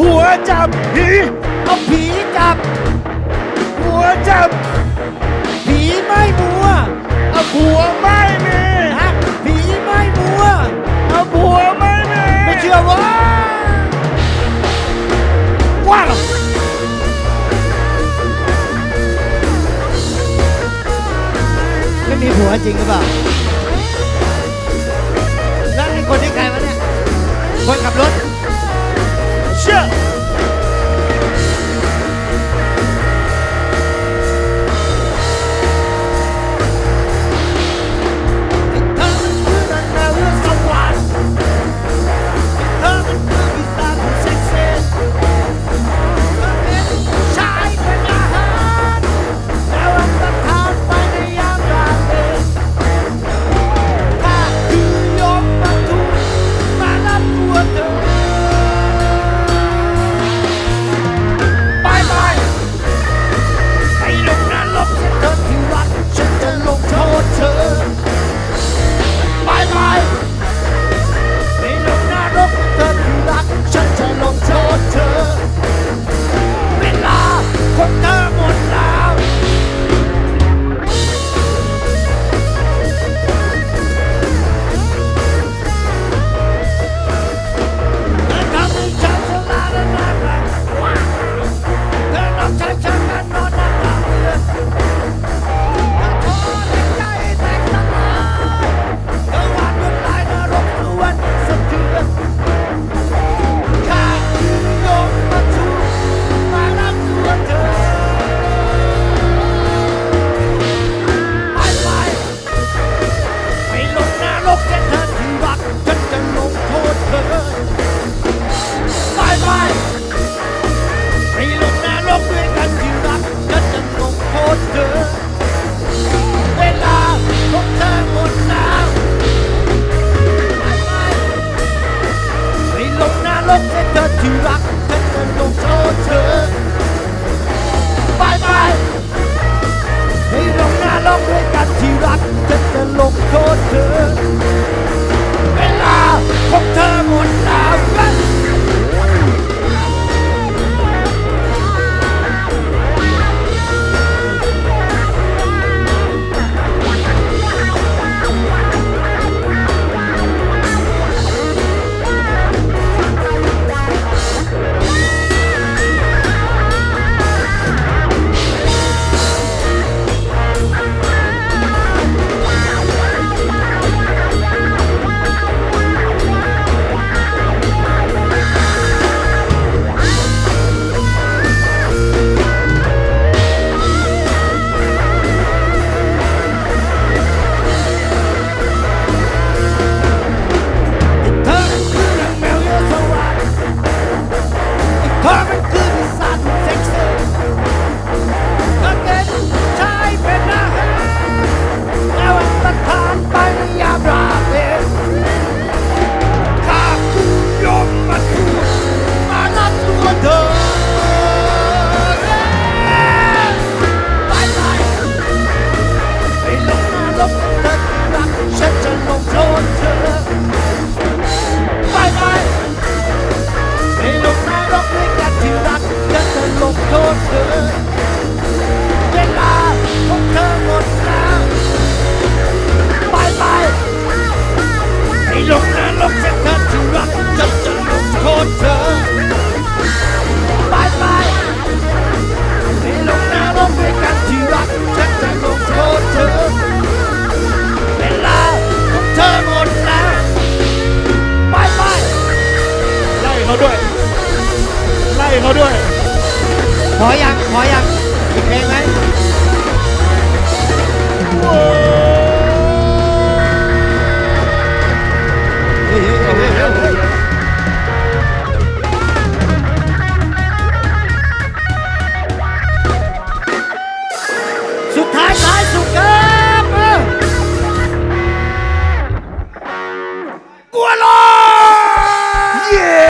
หัวจับผีเอาผีจับ หัวจับ ผีไม่มัวเอาผัวไม่มีฮะผีไม่มัวเอาผัวไม่มีไม่เชื่อว่าว่าไม่มีผัวจริงหรือเปล่า ลงเธอที่รักฉันจะลงโทษเธอไปไปให้ลงหน้าลงเลย ขออย่างขอยังอีกเพลงไหมยเฮ้สุดท้ายท้ายสุดเกิน